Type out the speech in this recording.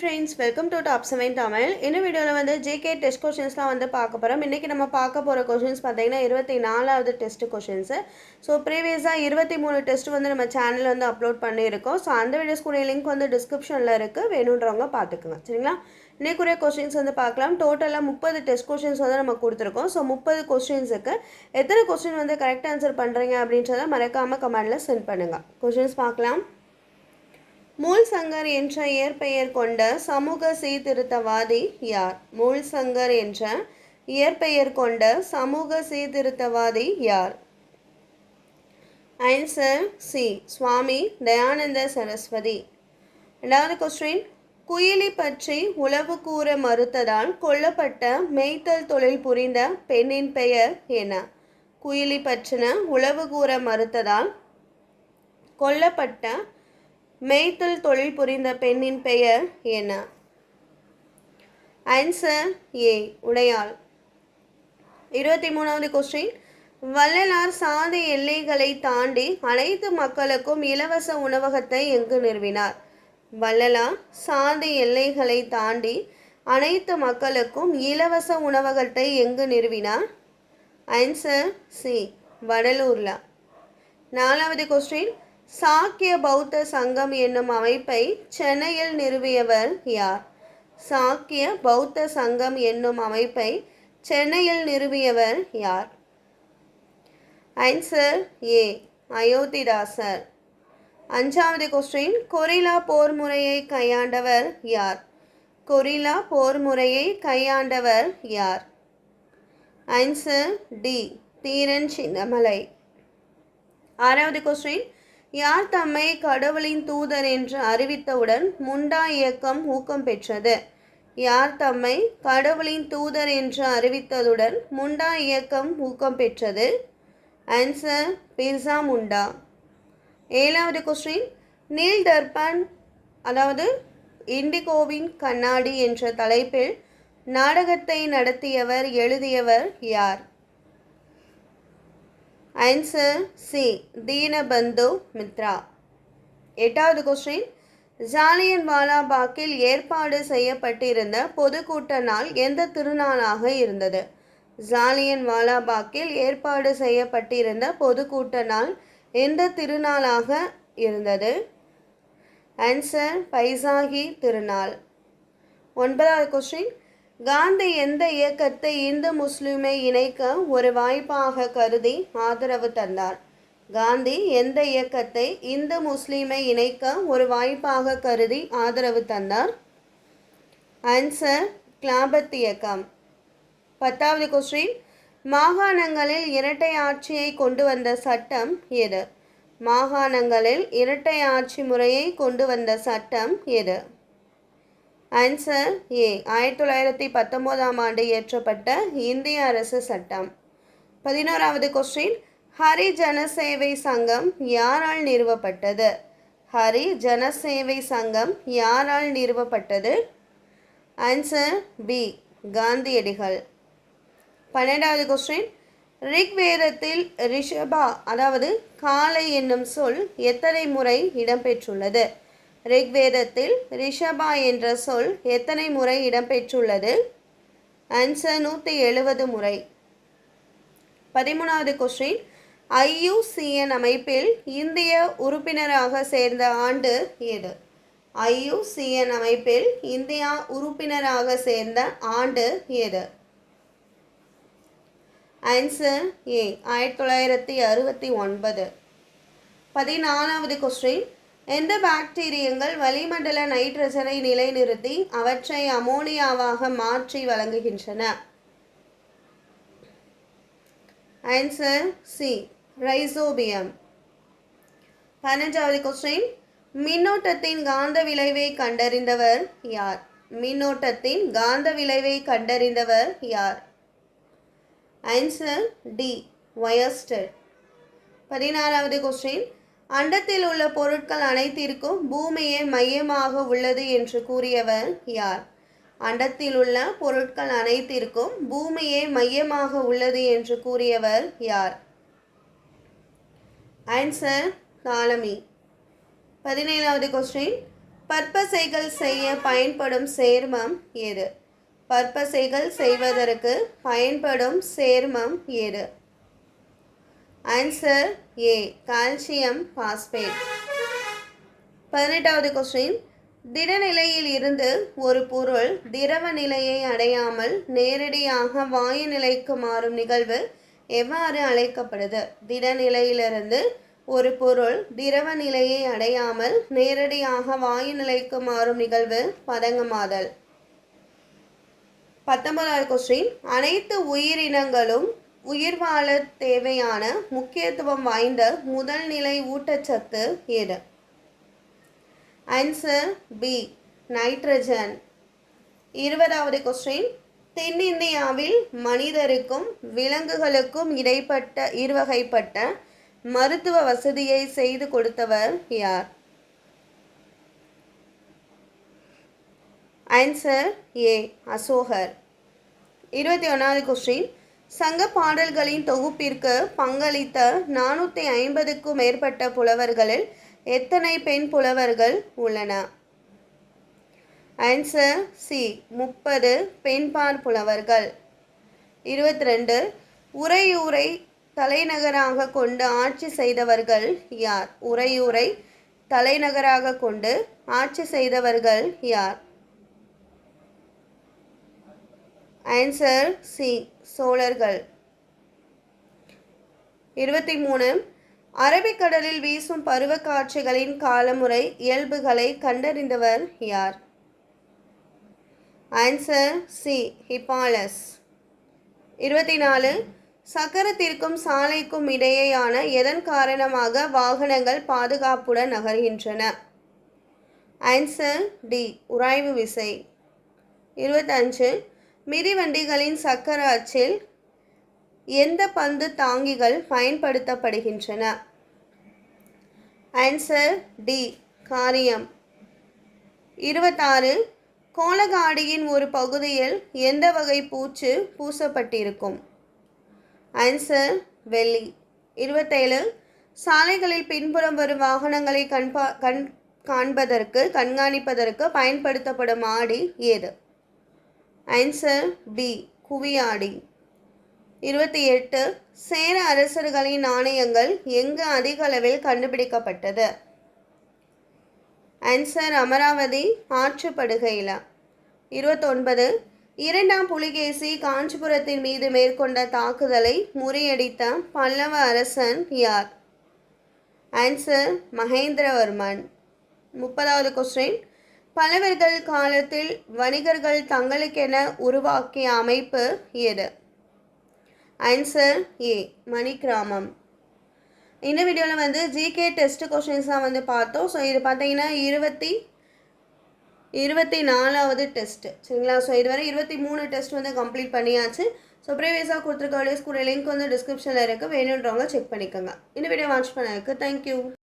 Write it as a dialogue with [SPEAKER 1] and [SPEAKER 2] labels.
[SPEAKER 1] Friends welcome to top seven Tamil இந்த வீடியோவில் வந்து ஜேகே டெஸ்ட் கொஷின்ஸ்லாம் வந்து பார்க்க போகிறோம் இன்றைக்கி நம்ம பார்க்க போகிற கொஷின்ஸ் பார்த்தீங்கன்னா இருபத்தி நாலாவது டெஸ்ட் கொஷின்ஸு ஸோ ப்ரீவியஸாக இருபத்தி மூணு டெஸ்ட் வந்து நம்ம சேனலில் வந்து அப்லோட் பண்ணியிருக்கோம். ஸோ அந்த வீடியோஸ் கூட லிங்க் வந்து டிஸ்கிரிப்ஷனில் இருக்குது வேணுன்றவங்க பார்த்துக்குங்க. சரிங்களா? இன்றைக்குரிய கொஷின்ஸ் வந்து பார்க்கலாம். டோட்டலாக முப்பது டெஸ்ட் கொஷின்ஸ் வந்து நம்ம கொடுத்துருக்கோம். ஸோ முப்பது கொஸ்டின்ஸுக்கு எத்தனை கொஸ்டின் வந்து கரெக்ட் ஆன்சர் பண்ணுறீங்க அப்படின்றத மறக்காமல் கமெண்டில் சென்ட் பண்ணுங்கள் கொஷின்ஸ் பார்க்கலாம். மூல் சங்கர் என்ற இயற்பெயர் கொண்ட சமூக சீர்திருத்தவாதி யார்? மூல் சங்கர் என்ற இயற்பெயர் கொண்ட சமூக சீர்திருத்தவாதி யார்? Answer C. சுவாமி தயானந்த சரஸ்வதி. ரெண்டாவது கொஸ்டின் குயிலி பற்றி உளவு கூற மறுத்ததால் கொல்லப்பட்ட மேய்த்தல் தொழில் புரிந்த பெண்ணின் பெயர் என்ன? குயிலி பற்றின உளவு கூற மறுத்ததால் கொல்லப்பட்ட மேய்த்தல் தொழில் புரிந்த பெண்ணின் பெயர் என்ன? ஆன்சர் ஏ உடையாள். இருபத்தி மூணாவது கொஸ்டின் வள்ளலார் சாதி எல்லைகளை தாண்டி அனைத்து மக்களுக்கும் இலவச உணவகத்தை எங்கு நிறுவினார்? வள்ளலார் சாதி எல்லைகளை தாண்டி அனைத்து மக்களுக்கும் இலவச உணவகத்தை எங்கு நிறுவினார்? ஆன்சர் சி வடலூர்ல. நாலாவது கொஸ்டின் சாக்கிய பௌத்த சங்கம் என்னும் அமைப்பை சென்னையில் நிறுவியவர் யார்? சாக்கிய பௌத்த சங்கம் என்னும் அமைப்பை சென்னையில் நிறுவியவர் யார்? ஆன்சர் ஏ அயோத்திதாசர். அஞ்சாவது கொஸ்டின் கொரில்லா போர் முறையை கையாண்டவர் யார்? கொரில்லா போர் முறையை கையாண்டவர் யார்? Answer D Theeran Chinnamalai. ஆறாவது கொஸ்டின் யார் தம்மை கடவுளின் தூதர் என்று அறிவித்தவுடன் முண்டா இயக்கம் ஊக்கம் பெற்றது. யார் தம்மை கடவுளின் தூதர் என்று அறிவித்ததுடன் முண்டா இயக்கம் ஊக்கம் பெற்றது? ஆன்சர் பிர்சா முண்டா ஏழாவது கொஸ்டின் நீல் தர்பன் அதாவது இண்டிகோவின் கண்ணாடி என்ற தலைப்பில் நாடகத்தை நடத்தியவர் எழுதியவர் யார்? Answer C Dinabandhu Mitra. எட்டாவது கொஸ்டின் ஜாலியன் வாலாபாக்கில் ஏற்பாடு செய்யப்பட்டிருந்த பொதுக்கூட்ட நாள் எந்த திருநாளாக இருந்தது? ஜாலியன் வாலாபாக்கில் ஏற்பாடு செய்யப்பட்டிருந்த பொதுக்கூட்ட நாள் எந்த திருநாளாக இருந்தது? ஆன்சர் பைசாகி திருநாள். ஒன்பதாவது கொஸ்டின் காந்தி எந்த இயக்கத்தை இந்து முஸ்லிமை இணைக்க ஒரு வாய்ப்பாக கருதி ஆதரவு தந்தார்? காந்தி எந்த இயக்கத்தை இந்து முஸ்லிமை இணைக்க ஒரு வாய்ப்பாக கருதி ஆதரவு தந்தார்? ஆன்சர் கிளாபத் இயக்கம். பத்தாவது கொஸ்டின் மாகாணங்களில் இரட்டை ஆட்சியை கொண்டு வந்த சட்டம் எது? மாகாணங்களில் இரட்டை ஆட்சி முறையை கொண்டு வந்த சட்டம் எது? Answer A. ஆயிரத்தி தொள்ளாயிரத்தி பத்தொம்போதாம் ஆண்டு இயற்றப்பட்ட இந்திய அரசு சட்டம். பதினோராவது கொஸ்டின் ஹரி ஜனசேவை சங்கம் யாரால் நிறுவப்பட்டது? ஹரி ஜனசேவை சங்கம் யாரால் நிறுவப்பட்டது? Answer B. காந்தியடிகள். பன்னெண்டாவது கொஸ்டின் ரிக்வேதத்தில் ரிஷபா அதாவது காலை என்னும் சொல் எத்தனை முறை இடம்பெற்றுள்ளது? ரிக்வேதத்தில் ரிஷபா என்ற சொல் எத்தனை முறை இடம்பெற்றுள்ளது? ஆன்சர் நூற்றி எழுபது முறை. பதிமூணாவது கொஸ்டின் ஐயுசிஎன் அமைப்பில் இந்திய உறுப்பினராக சேர்ந்த ஆண்டு எது? ஐயுசிஎன் அமைப்பில் இந்தியா உறுப்பினராக சேர்ந்த ஆண்டு எது? ஆன்சர் ஏ ஆயிரத்தி தொள்ளாயிரத்தி அறுபத்தி ஒன்பது. பதினாலாவது கொஸ்டின் எந்த பாக்டீரியங்கள் வளிமண்டல நைட்ரஜனை நிலைநிறுத்தி அவற்றை அமோனியாவாக மாற்றி வழங்குகின்றன? ஆன்சர் சி ரைசோபியம் பதினஞ்சாவது கொஸ்டின் மின்னோட்டத்தின் காந்த விளைவை கண்டறிந்தவர் யார்? மின்னோட்டத்தின் காந்த விளைவை கண்டறிந்தவர் யார்? ஆன்சர் டி வயஸ்டர் பதினாறாவது கொஸ்டின் அண்டத்தில் உள்ள பொருட்கள் அனைத்திற்கும் பூமியே மையமாக உள்ளது என்று கூறியவர் யார்? அண்டத்தில் உள்ள பொருட்கள் அனைத்திற்கும் பூமியே மையமாக உள்ளது என்று கூறியவர் யார்? ஆன்சர் தாலமி பதினேழாவது கொஸ்டின் பற்பசைகள் செய்ய பயன்படும் சேர்மம் எது? பற்பசைகள் செய்வதற்கு பயன்படும் சேர்மம் எது? ஆன்சர் ஏ கால்சியம் பாஸ்பேட் பதினெட்டாவது கொஸ்டின் திடநிலையில் இருந்து ஒரு பொருள் திரவ நிலையை அடையாமல் நேரடியாக வாயு நிலைக்கு மாறும் நிகழ்வு எவ்வாறு அழைக்கப்படுது? திடநிலையிலிருந்து ஒரு பொருள் திரவ நிலையை அடையாமல் நேரடியாக வாயு நிலைக்கு மாறும் நிகழ்வு பதங்கமாதல். பத்தொன்பதாவது கொஸ்டின் அனைத்து உயிரினங்களும் உயிர் வாழ தேவையான முக்கியத்துவம் வாய்ந்த முதல் நிலை ஊட்டச்சத்து எது? ஆன்சர் பி நைட்ரஜன் இருபதாவது கொஸ்டின் தென்னிந்தியாவில் மனிதருக்கும் விலங்குகளுக்கும் இடைப்பட்ட இருவகைப்பட்ட மருத்துவ வசதியை செய்து கொடுத்தவர் யார்? ஆன்சர் ஏ அசோகர். இருபத்தி ஒன்றாவது கொஸ்டின் சங்க பாடல்களின் தொகுப்பிற்கு பங்களித்த நானூற்றி ஐம்பதுக்கும் மேற்பட்ட புலவர்களில் எத்தனை பெண் புலவர்கள் உள்ளன? ஆன்சர் சி முப்பது பெண்பார் புலவர்கள். இருபத்தி ரெண்டு உறையூரை தலைநகராக கொண்டு ஆட்சி செய்தவர்கள் யார்? உறையூரை தலைநகராக கொண்டு ஆட்சி செய்தவர்கள் யார்? ஆன்சர் சி சோழர்கள். இருபத்தி மூணு. அரபிக்கடலில் வீசும் பருவக்காட்சிகளின் காலமுறை இயல்புகளை கண்டறிந்தவர் யார்? ஆன்சர் சி ஹிப்பாலஸ் இருபத்தி நாலு. சக்கரத்திற்கும் சாலைக்கும் இடையேயான எதன் காரணமாக வாகனங்கள் பாதுகாப்புடன் நகர்கின்றன? ஆன்சர் டி உராய்வு விசை. இருபத்தஞ்சு மிதிவண்டிகளின் சக்கர அச்சில் எந்த பந்து தாங்கிகள் பயன்படுத்தப்படுகின்றன? ஆன்சர் டி காரியம். இருபத்தாறு கோலகாடியின் ஒரு பகுதியில் எந்த வகை பூச்சு பூசப்பட்டிருக்கும்? ஆன்சர் வெள்ளி. இருபத்தேழு சாலைகளில் பின்புறம் வரும் வாகனங்களை கண்பா கண் காண்பதற்கு கண்காணிப்பதற்கு பயன்படுத்தப்படும் ஆடி ஏது? Answer B. குவியாடி. இருபத்தி எட்டு. சேர அரசர்களின் நாணயங்கள் எங்கு அதிக அளவில் கண்டுபிடிக்கப்பட்டது? ஆன்சர் அமராவதி ஆற்றுப்படுகையில். இருபத்தொன்பது. இரண்டாம் புலிகேசி காஞ்சிபுரத்தின் மீது மேற்கொண்ட தாக்குதலை முறியடித்த பல்லவ அரசன் யார்? ஆன்சர் மகேந்திரவர்மன். முப்பதாவது கொஸ்டின் பலவர்கள் காலத்தில் வணிகர்கள் தங்களுக்கென உருவாக்கிய அமைப்பு எது? Answer A Manigramam. இந்த வீடியோவில் வந்து ஜிகே டெஸ்ட் கொஷின்ஸ் தான் வந்து பார்த்தோம். ஸோ இது பார்த்தீங்கன்னா இருபத்தி இருபத்தி நாலாவது டெஸ்ட்டு சரிங்களா? ஸோ இதுவரை இருபத்தி மூணு டெஸ்ட் வந்து கம்ப்ளீட் பண்ணியாச்சு. ஸோ ப்ரீவியஸாக கொடுத்துருக்க ஸ்கூல் லிங்க் வந்து டிஸ்கிரிப்ஷனில் இருக்குது வேணுன்றவங்க செக் பண்ணிக்கோங்க. இந்த வீடியோ வாட்ச் பண்ணதுக்கு தேங்க்யூ